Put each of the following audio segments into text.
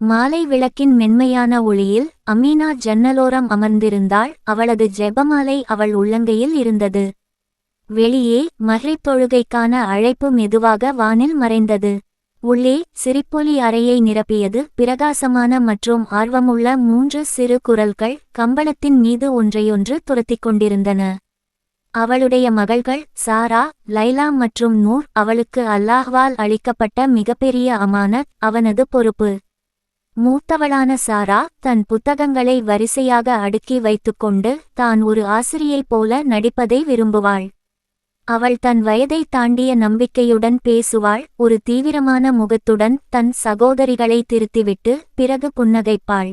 மாலை விளக்கின் மென்மையான ஒளியில் அமீனா ஜன்னலோரம் அமர்ந்திருந்தாள். அவளது ஜெபமாலை அவள் உள்ளங்கையில் இருந்தது. வெளியே மஹ்ரிப் தொழுகைக்கான அழைப்பு மெதுவாக வானில் மறைந்தது. உள்ளே சிரிப்பொலி அறையை நிரப்பியது. பிரகாசமான மற்றும் ஆர்வமுள்ள மூன்று சிறு குரல்கள் கம்பளத்தின் மீது ஒன்றையொன்று துரத்திக் கொண்டிருந்தன. அவளுடைய மகள்கள் சாரா லைலா மற்றும் நூர் அவளுக்கு அல்லாஹ்வால் அளிக்கப்பட்ட மிகப்பெரிய அமானத் அவனது பொறுப்பு. மூத்தவளான சாரா தன் புத்தகங்களை வரிசையாக அடுக்கி வைத்துக்கொண்டு தான் ஒரு ஆசிரியைப் போல நடிப்பதை விரும்புவாள். அவள் தன் வயதை தாண்டிய நம்பிக்கையுடன் பேசுவாள். ஒரு தீவிரமான முகத்துடன் தன் சகோதரிகளை திருத்திவிட்டு பிறகு புன்னகைப்பாள்.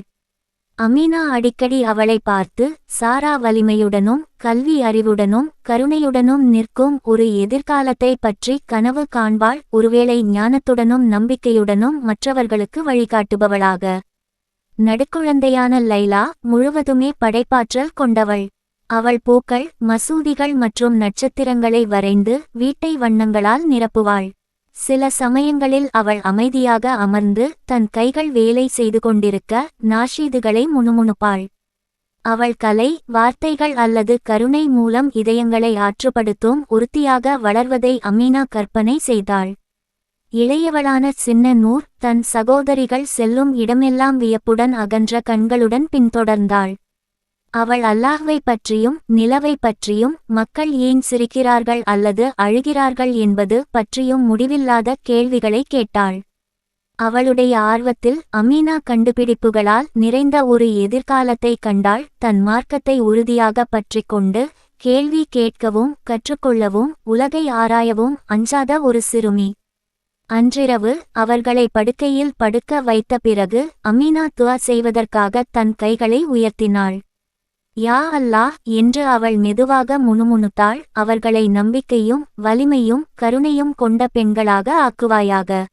அமீனா அடிக்கடி அவளை பார்த்து சாரா வலிமையுடனும் கல்வி அறிவுடனும் கருணையுடனும் நிற்கும் ஒரு எதிர்காலத்தை பற்றி கனவு காண்பாள் ஒருவேளை ஞானத்துடனும் நம்பிக்கையுடனும் மற்றவர்களுக்கு வழிகாட்டுபவளாக. நடுக்குழந்தையான லைலா முழுவதுமே படைப்பாற்றல் கொண்டவள். அவள் பூக்கள் மசூதிகள் மற்றும் நட்சத்திரங்களை வரைந்து வீட்டை வண்ணங்களால் நிரப்புவாள். சில சமயங்களில் அவள் அமைதியாக அமர்ந்து தன் கைகள் வேலை செய்து கொண்டிருக்க நாஷீதுகளை முணுமுணுப்பாள். அவள் கலை வார்த்தைகள் அல்லது கருணை மூலம் இதயங்களை ஆற்றுப்படுத்தும் உறுதியாக வளர்வதை அமீனா கற்பனை செய்தாள். இளையவளான சின்ன நூர் தன் சகோதரிகள் செல்லும் இடமெல்லாம் வியப்புடன் அகன்ற கண்களுடன் பின்தொடர்ந்தாள். அவள் அல்லாஹ்வை பற்றியும் நிலவை பற்றியும் மக்கள் ஏன் சிரிக்கிறார்கள் அல்லது அழுகிறார்கள் என்பது பற்றியும் முடிவில்லாத கேள்விகளை கேட்டாள். அவளுடைய ஆர்வத்தில் அமீனா கண்டுபிடிப்புகளால் நிறைந்த ஒரு எதிர்காலத்தை கண்டாள். தன் மார்க்கத்தை உறுதியாக பற்றிக்கொண்டு கேள்வி கேட்கவும் கற்றுக்கொள்ளவும் உலகை ஆராயவும் அஞ்சாத ஒரு சிறுமி. அன்றிரவு அவர்களை படுக்கையில் படுக்க வைத்த பிறகு அமீனா துவா செய்வதற்காக தன் கைகளை உயர்த்தினாள். யா அல்லாஹ் என்று அவள் மெதுவாக முணுமுணுத்தாள். அவர்களை நம்பிக்கையும் வலிமையும் கருணையும் கொண்ட பெண்களாக ஆக்குவாயாக.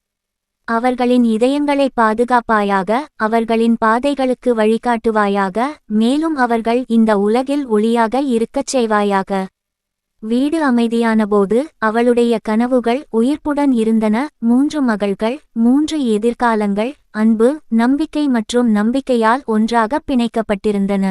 அவர்களின் இதயங்களை பாதுகாப்பாயாக அவர்களின் பாதைகளுக்கு வழிகாட்டுவாயாக. மேலும் அவர்கள் இந்த உலகில் ஒளியாக இருக்கச் செய்வாயாக. வீடு அமைதியானபோது அவளுடைய கனவுகள் உயிர்ப்புடன் இருந்தன. மூன்று மகள்கள் மூன்று எதிர்காலங்கள் அன்பு நம்பிக்கை மற்றும் நம்பிக்கையால் ஒன்றாக பிணைக்கப்பட்டிருந்தன.